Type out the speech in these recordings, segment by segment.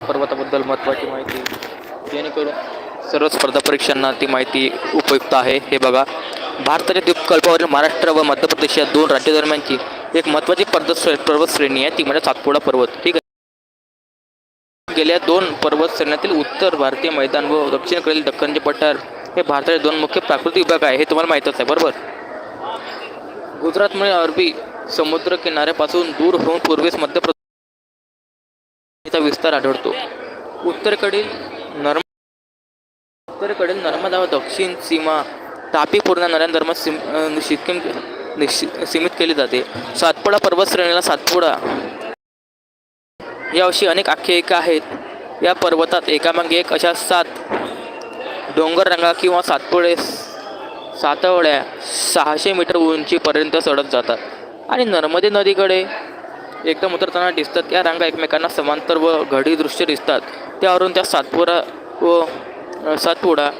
पर्वताबद्दल महत्त्वाची माहिती जेणेकरून सर्व स्पर्धा परीक्षांना ती माहिती उपयुक्त आहे. हे बघा भारताच्या द्वीपकल्पावरील महाराष्ट्र व मध्य प्रदेश या दोन राज्यादरम्यानची एक महत्त्वाची पर्वत श्रे- पर्वत श्रेणी आहे ती म्हणजे सातपुडा पर्वत. ठीक आहे? गेल्या दोन पर्वत श्रेणीतील उत्तर भारतीय मैदान व दक्षिणेकडील दक्कनचे पठार हे भारताचे दोन मुख्य प्राकृतिक विभाग आहे हे तुम्हाला माहीतच आहे बरोबर? गुजरातमुळे अरबी समुद्र किनाऱ्यापासून दूर होऊन पूर्वेस मध्य प्रदेशचा विस्तार आढळतो. उत्तरेकडील नर्म उत्तरेकडील नर्मदा व दक्षिण सीमा तापी पूर्ण नद्यांदरम्यान सिम सिक्कीम निश्चित सीमित केली जाते. सातपुडा पर्वत श्रेणीला सातपुडा याविषयी अनेक आख्यायिका आहेत. या पर्वतात एकामागे एक अशा सात डोंगररंगा किंवा सातपुडे सातवड्या सहाशे मीटर उंचीपर्यंत चढत जातात. आणि नर्मदे नदीकडे एकदम उतरताना दिसतात. या रांगा एकमेकांना समांतर व घडी दृश्य दिसतात. त्यावरून त्या सातपुरा व सातपुडा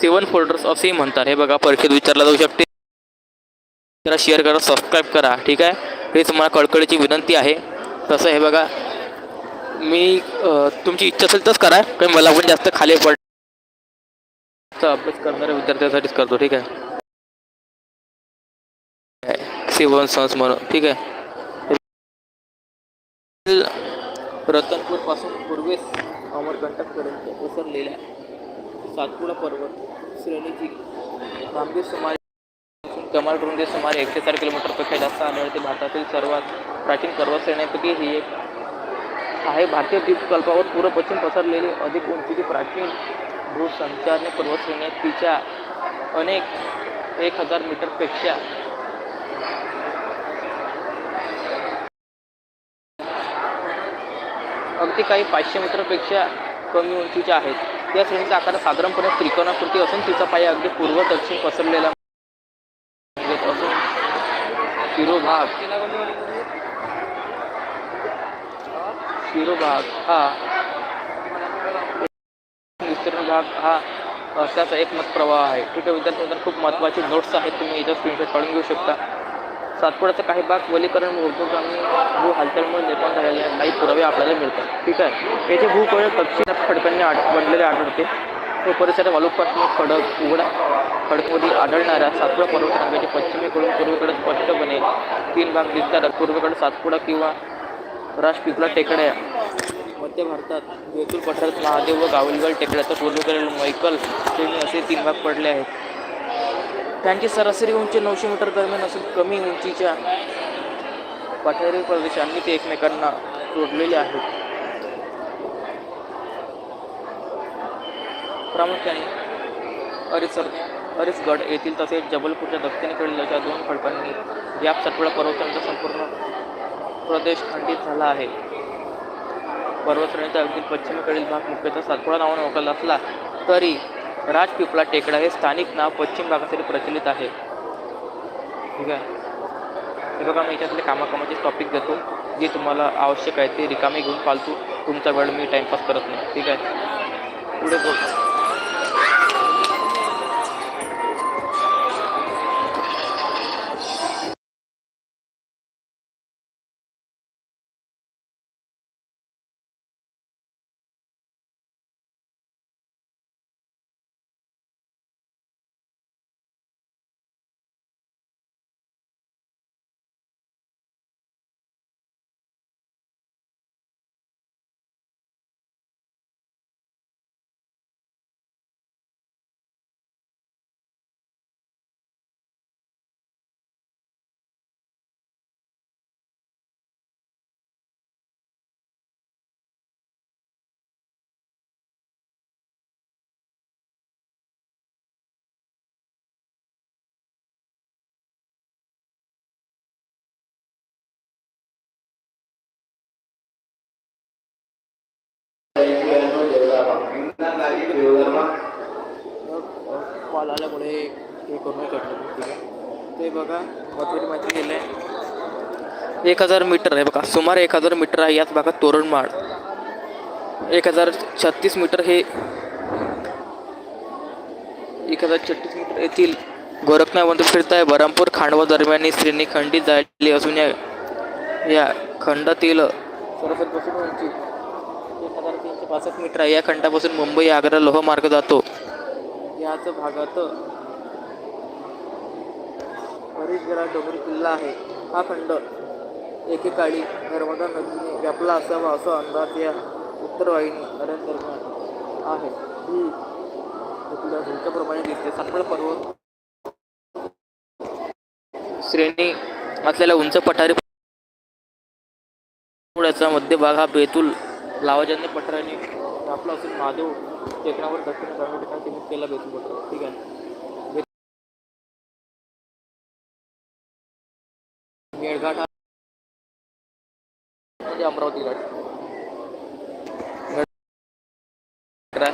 सेवन फोल्डर्स असेही म्हणतात. हे बघा परीक्षेत विचारला जाऊ शकते. त्याला शेअर करा सबस्क्राईब करा. ठीक आहे? हे तुम्हाला कळकळीची विनंती आहे. तसं हे बघा मी तुमची इच्छा असेल तरच करा. कारण मला पण जास्त खाली पड अभ्यास करणाऱ्या विद्यार्थ्यांसाठीच करतो. ठीक आहे? सेवन सन्स म्हणून. ठीक आहे? रतनपूरपासून पूर्वेस अमरकंटकपर्यंत पसरलेल्या सातपुडा पर्वत श्रेणीची लांबी सुमारे कमाल रुंदी सुमारे एकशे चार किलोमीटरपेक्षा जास्त आढळते. भारतातील सर्वात प्राचीन पर्वत श्रेणीपैकी ही एक आहे. भारतीय द्वीपकल्पावर पूर्व पश्चिम पसरलेली अधिक उंचीची प्राचीन भूसंचारने पर्वत श्रेणी तिच्या अनेक एक हजार मीटरपेक्षा अगदी काही पाचशे मीटरपेक्षा कमी उंचीच्या आहेत. या श्रेणीचा आकार साधारणपणे त्रिकोणाकृती असून तिचा पाया अगदी पूर्व दक्षिण पसरलेला असून शिरोभाग शिरोभाग हा विस्तीर्ण भाग हा असाचा एक मत प्रवाह आहे. ठीक आहे विद्यार्थ्यांना खूप महत्त्वाचे नोट्स आहेत. तुम्ही इथं स्क्रीनशॉट काढून घेऊ शकता. सातपुड्याचा काही भाग वलीकरण उद्योग आणि भू हालचालमुळे निर्माण झालेले काही पुरावे आपल्याला मिळतात. ठीक आहे. याचे भूखळ दक्षिण खडकांनी आढ बनलेले आढळते तो परिसरात वालुकात्मक खडक उघडा खडकमध्ये आढळणाऱ्या सातपुडा पर्वतरांगाचे पश्चिमेकडून पूर्वेकडे स्पष्टपणे तीन भाग दिसतात. पूर्वेकडे सातपुडा किंवा राजपिपला टेकड्या. मध्य भारतात बेतूल पठारात महादेव व गावलगड टेकड्याचा पूर्वेकडील मैकल श्रेणी असे तीन भाग पडले आहेत. त्यांची सरासरी उंची नऊशे मीटर दरम्यान असून कमी उंचीच्या पठारी प्रदेशांनी ते एकमेकांना जोडलेले आहेत. प्रामुख्याने अरिसर अरिसगड येथील तसेच जबलपूरच्या दक्षिणेकडील अशा दोन खडकांनी या सटवडा पर्वतांचा संपूर्ण प्रदेश खंडित झाला आहे. पर्वतश्रेणीचा अगदी पश्चिमेकडील भाग मुख्यतः सातपुडा नावाने ओळखला असला तरी राजपिपळा टेकडा हे स्थानिक नाव पश्चिम भागासाठी प्रचलित आहे. ठीक आहे? हे बघा मी याच्यातले कामाकामाचे टॉपिक देतो. जे तुम्हाला आवश्यक आहे ते रिकामे घेऊन पालतो. तुमचा वेळ मी टाईमपास करत नाही. ठीक आहे? पुढे बोल. कॉल आल्यामुळे हे करून काढलं ते बघा महत्वाची माहिती दिली आहे. एक हजार मीटर आहे बघा. सुमारे एक हजार मीटर आहे याच भागात तोरणमाळ एक हजार छत्तीस मीटर हे एक हजार छत्तीस मीटर येथील गोरखनाथ फिरत आहे बरामपूर खांडवा दरम्यान ही श्रेणी खंडित झालेली असून या खंडातील सरासरी उंची पासष्ट मीटर आहे या खंडापासून मुंबई आग्रा लोहमार्ग जातो. याच भागात हरिशगरा डोंगरी किल्ला आहे. हा खंड एकेकाळी नर्मदा नदीने व्यापला असावा असा अंदाज या उत्तरवाहिनी नरेंद्र आहे. ही आपल्या दिसते. सातपुडा पर्वत श्रेणी असलेल्या उंच पठारी मध्यभाग हा बेतूल लावाजन्य पठाराने आपला असून महादेव टेकणावर दक्षिण ग्रामीण ठिकाणी केला ठीक आहे? मेळघाट म्हणजे अमरावती घाट. आहे.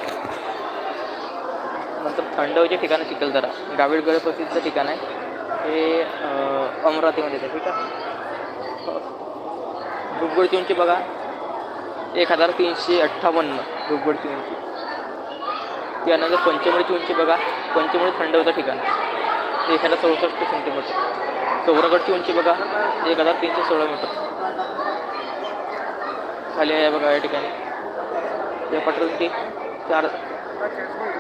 नंतर थंडवचे ठिकाण चिखलदरा. गावीडगड प्रसिद्ध ठिकाण आहे. हे अमरावतीमध्ये येते ठीक आहे? डुबगडची उंची बघा. एक हजार तीनशे अठ्ठावन्न. डुबगडची उंची त्यानंतर पंचमढीची उंची बघा. पंचमढी थंड हवेचं ठिकाण. एक हजार चौसष्ट सेंटीमीटर चौरगडची उंची बघा. एक हजार तीनशे सोळा मीटर खाली आहे बघा या ठिकाणी. या पटरांची चार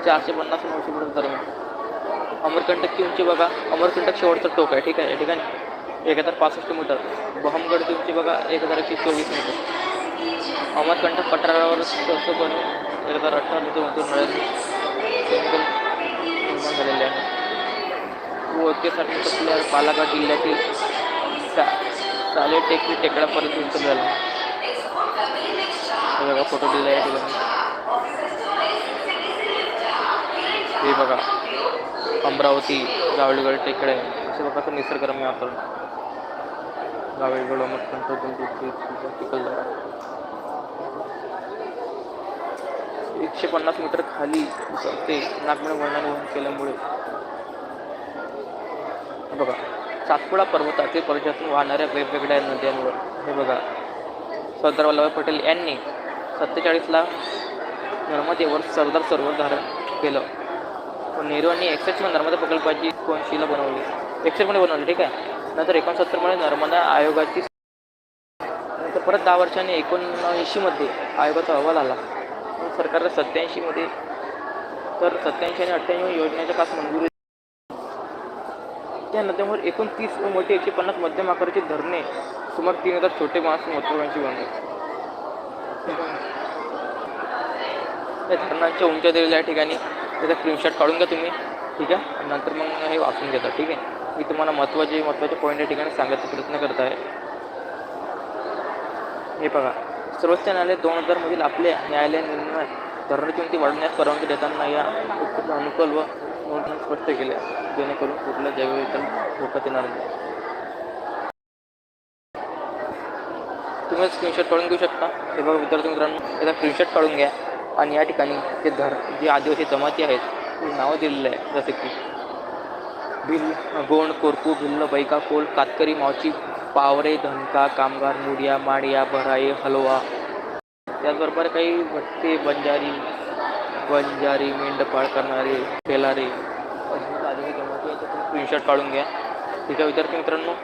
चारशे पन्नास नऊशे मीटर दरम्यान अमरकंटकची उंची बघा. अमरकंटक शेवटचं टोक आहे. ठीक आहे. या ठिकाणी. एक हजार पासष्ट मीटर बहमगडची उंची बघा. एक हजार एकशे चोवीस मीटर अमरकंटक पठारावर स्वस्तपणे एक हजार अठरा निर्माण झालेले आहे. ओकेसाठी असलेल्या बालाघाट जिल्ह्यातील सा साले टेकडी टेकड्यापर्यंत उंच झाला हे बघा फोटो दिला या ठिकाणी. हे बघा अमरावती गावळगड टेकडे बघा तो निसर्गरम्य वातावरण. गावळगड अमरकंठ एकशे पन्नास मीटर खाली ते नागमणी वळणाने वहन केल्यामुळे. बघा सातपुडा पर्वतातील पर्यटन वाहणाऱ्या वेगवेगळ्या नद्यांवर. हे बघा सरदार वल्लभभाई पटेल यांनी सत्तेचाळीसला नर्मदेवर सरदार सरोवर धारण केलं. नेहरू यांनी एकसष्टमध्ये नर्मदा प्रकल्पाची कोणशीला बनवली. एकसष्टमध्ये बनवली ठीक आहे? नंतर एकोणसत्तरमध्ये नर्मदा आयोगाची नंतर परत दहा वर्षांनी एकोणऐंशीमध्ये आयोगाचा अहवाल आला. मग सरकारला सत्याऐंशीमध्ये तर सत्याऐंशी आणि अठ्ठ्याऐंशी योजनेच्या खास मंजुरी त्या नद्यांवर एकूण तीस व मोठी एकशे पन्नास मध्यम आकाराची धरणे सुमार तीन हजार छोटे मास महत्वाकांक्षी बनले त्या धरणांच्या उंच्या दिलेल्या ठिकाणी त्याचा स्क्रीनशॉट काढून घ्या तुम्ही. ठीक आहे? नंतर मग हे वाचून घेता. ठीक आहे? मी तुम्हाला महत्त्वाचे महत्त्वाचे पॉईंट या ठिकाणी सांगायचा प्रयत्न करत आहे. हे बघा सर्वोच्च न्यायालय दोन हजार मधील आपल्या न्यायालय निर्णयात धरणाची किमती वाढवण्यास परवानगी देताना या अनुकूल व नोंदणी स्पष्ट केल्या जेणेकरून कुठल्या जैववितरण धोका येणार नाही. तुम्ही स्क्रीनशॉट काढून घेऊ शकता. हे बघा विद्यार्थी मित्रांनो याचा स्क्रीनशॉट काढून घ्या. आणि या ठिकाणी जे धर जे आदिवासी जमाती आहेत नावं दिलेलं आहे जसे की भिल गोंड कोरकू भिल्ल बैका कोल कातकरी मावची पावरे धनका कामगार मुडिया माडिया भराई हलवा. त्याचबरोबर काही भटके बंजारी बंजारी मेंढपाळ करणारे फेलारे स्क्रीनशॉट काढून घ्या. ठीक आहे विद्यार्थी मित्रांनो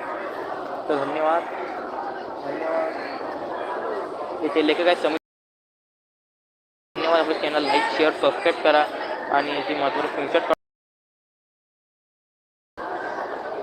तर धन्यवाद. धन्यवाद. याचे लेखक आहेत समित धन्यवाद आपलं चॅनल लाईक शेअर सबस्क्राईब करा आणि याची महत्त्वाचं स्क्रीनशॉट